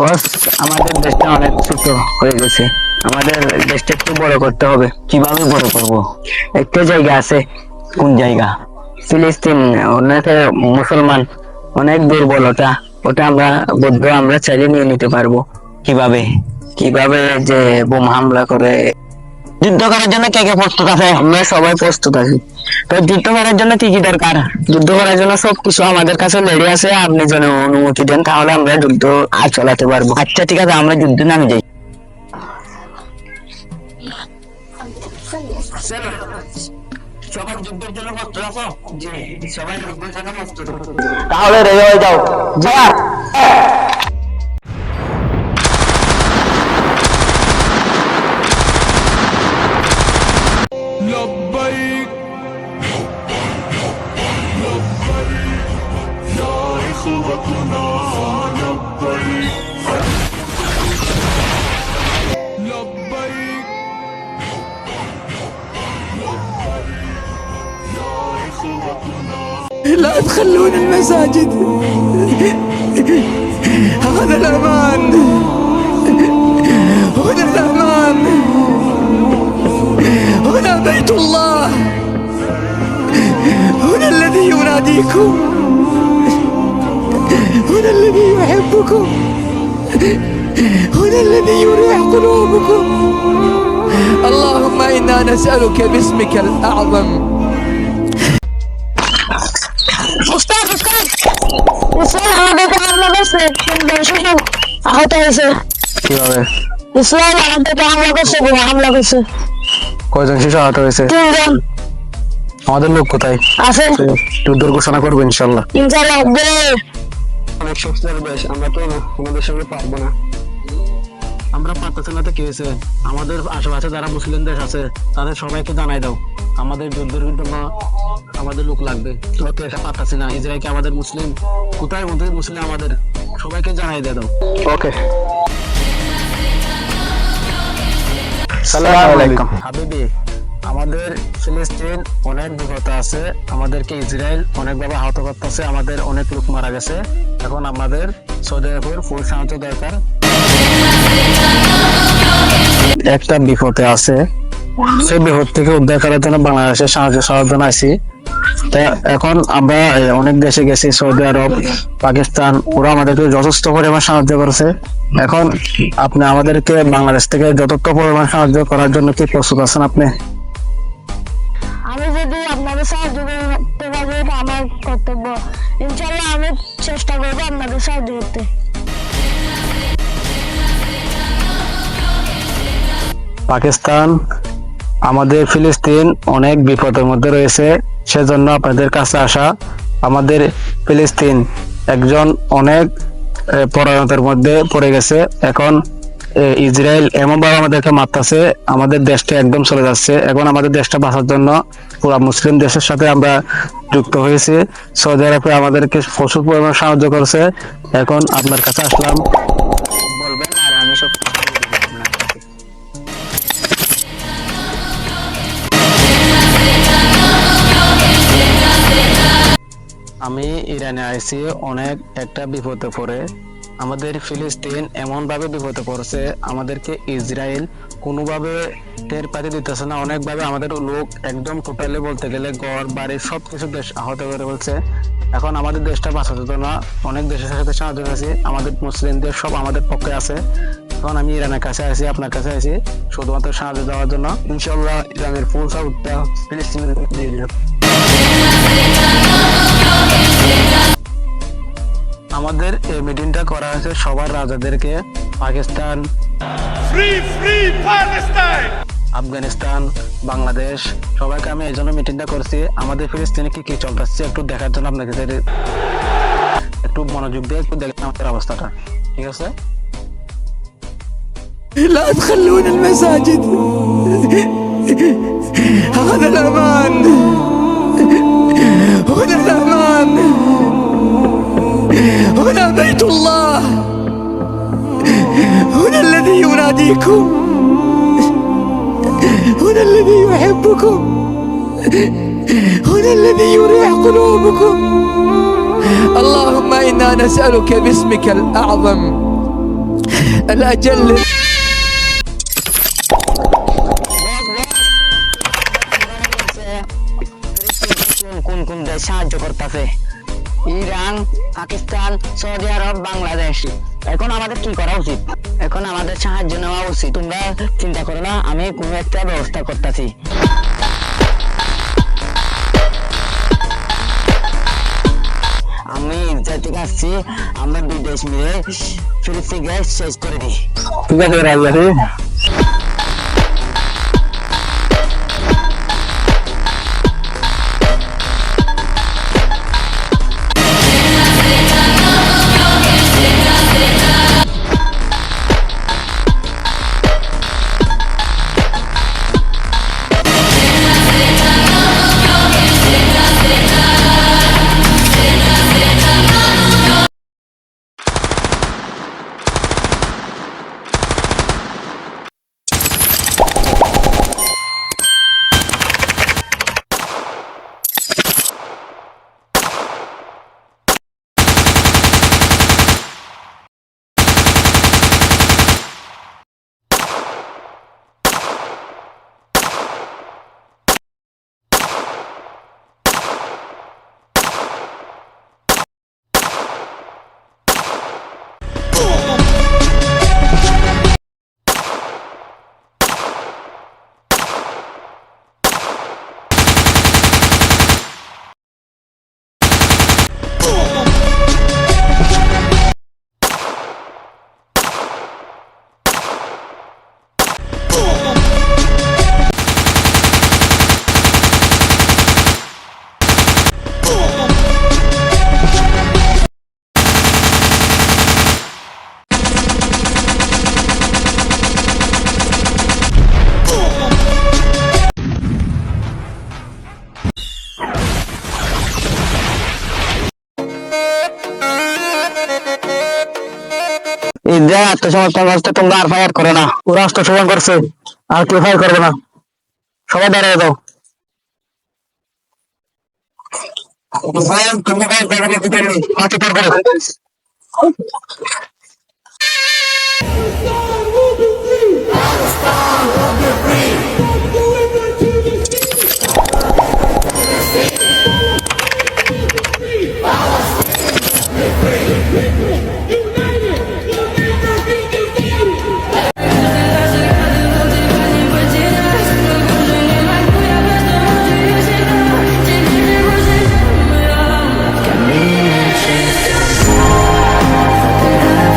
বস আমাদের দেশটা অনেক ছোট হয়ে গেছে। আমাদের দেশটা একটু বড় করতে হবে। কীভাবে বড় করব? একটা জায়গা আছে। কোন জায়গা? ফিলিস্তিন অনেক মুসলমান অনেক দুর্বল ওটা। ওটা আমরা বৌদ্ধ আমরা চাইলে নিয়ে নিতে পারব। কীভাবে? কীভাবে যে বোম হামলা করে? যুদ্ধ করার জন্য কে কে প্রস্তুত আছে? আমরা সবাই প্রস্তুত আছি। তো যুদ্ধ করার জন্য কি কি দরকার? যুদ্ধ করার জন্য সবকিছু আমাদের কাছে রেডি আছে। আপনি যেন অনুমতি দেন, তাহলে আমরা যুদ্ধ আর চালাতে পারব। আচ্ছা ঠিক আছে, আমরা যুদ্ধ নামে যাই। তাহলে রেডি যাও। যা تخلون المساجد. هذا الأمان. هنا الأمان. هنا بيت الله. هنا الذي يناديكم. هنا الذي يحبكم. هنا الذي يريح قلوبكم. اللهم إنا نسألك باسمك الأعظم. ইসলাম আমাদেরকে হামলা করছে তিনজন শিশু আহত হয়েছে। কীভাবে? ইসলাম আমাদেরকে হামলা করছে হামলা করছে। কয়জন শিশু আহত হয়েছে? তিনজন। আমাদের লোক কোথায়? আছে। যুদ্ধ ঘোষণা করব ইনশাল্লাহ। ইনশাল্লাহ। অনেক দেশ আমরা তো আমাদের সঙ্গে পারব না। আমরা পারতেছি না তো কি হয়েছে? আমাদের আশেপাশে যারা মুসলিম দেশ আছে তাদের সবাইকে জানাই দাও। আমাদের যুদ্ধের জন্য আমাদের লোক লাগবে। তো এটা পারতেছি না। ইসরায়েল কি আমাদের মুসলিম? কোথায় মধ্যে মুসলিম আমাদের। সবাইকে জানাই দিয়ে দাও। ওকে। সালামালাইকুম হাবিবি আমাদের ফিলিস্তিন অনেক বিপদ আছে। আমাদেরকে ইসরায়েল অনেকভাবে আহত করতেছে। আমাদের অনেক লোক মারা গেছে। এখন আমাদের সৌদি আরবের ফুল সাহায্য দরকার। একটা বিপদে আছে। সেই বিপদ থেকে উদ্ধার করার জন্য বাংলাদেশের সাহায্য সাহায্য আছি তা এখন আমরা অনেক দেশে গেছি সৌদি আরব পাকিস্তান ওরা আমাদেরকে যথেষ্ট পরিমাণ সাহায্য করেছে। এখন আপনি আমাদেরকে বাংলাদেশ থেকে যথেষ্ট পরিমাণ সাহায্য করার জন্য কি প্রস্তুত আছেন আপনি? আমি যদি আপনাদের সাহায্য করতে পারি আমার কর্তব্য। ইনশাল্লাহ আমি চেষ্টা করব আপনাদের সাহায্য করতে। পাকিস্তান আমাদের ফিলিস্তিন অনেক বিপদের মধ্যে রয়েছে, সেজন্য আপনাদের কাছে আসা আমাদের ফিলিস্তিন একজন অনেক পরায়ণতার মধ্যে পড়ে গেছে। এখন ইসরায়েল এমনভাবে আমাদেরকে মারতেছে, আমাদের দেশটা একদম চলে যাচ্ছে। এখন আমাদের দেশটা বাঁচার জন্য পুরো মুসলিম দেশের সাথে আমরা যুক্ত হয়েছি। সৌদি আরবে আমাদেরকে প্রচুর পরিমাণ সাহায্য করছে। এখন আপনার কাছে আসলাম। আমি ইরানে আইছি, অনেক একটা বিপদে পড়ে। আমাদের ফিলিস্তিন এমনভাবে বিপদে পড়ছে, আমাদেরকে ইসরায়েল কোনোভাবে টের পাতি দিতেছে না। অনেকভাবে আমাদের লোক একদম টোটালি বলতে গেলে ঘর, বাড়ি সব কিছু দেশ আহত করে বলছে এখন আমাদের দেশটা বাঁচাতে তো না। অনেক দেশের সাথে সাহায্য করেছি। আমাদের মুসলিমদের সব আমাদের পক্ষে আছে। এখন আমি ইরানের কাছে আছি আপনার কাছে আছি শুধুমাত্র সাহায্য দেওয়ার জন্য। ইনশাল্লাহ ইরানের ফুল সাউথটা ফিলিস্তিনের আমাদের এই মিটিংটা করা হয়েছে সবার রাজাদেরকে Pakistan Free, free Palestine! Afghanistan Bangladesh সবাইকে আমি এই জন্য মিটিংটা করছি আমাদের ফিলিস্তিনে কি কি চলতেছে একটু দেখার জন্য আপনাকে যে- একটু মনোযোগ দিয়ে একটু দেখেন আমাদের অবস্থাটা ঠিক আছে لا تخلون المساجد هذا الأمان هنا الأمان. هنا بيت الله. هنا الذي يناديكم. هنا الذي يحبكم. هنا الذي يريح قلوبكم. اللهم إنا نسألك باسمك الأعظم. الأجل. কোন দেশ সাহায্য করতেছে। Iran, Pakistan, Saudi Arab, Bangladesh. এখন আমাদের কি করা উচিত? এখন আমাদের সাহায্য নেওয়া উচিত। তোমরা চিন্তা করো না, আমি কোনো একটা ব্যবস্থা করতেছি। আমি থেকে আসছি আমরা দুই দেশ মিলে ফিলিস্তিন গ্যাস শেষ করে দিই। ঠিক আছে ইন্ডিয়া আত্মসমর্পণ করছে তোমরা আর ফায়ার করো না। ওরা আত্মসমর্পণ করছে আর কেউ ফায়ার করবে না। সবাই দাঁড়িয়ে দাও ফায়ার তোমরা ফায়ার করবে না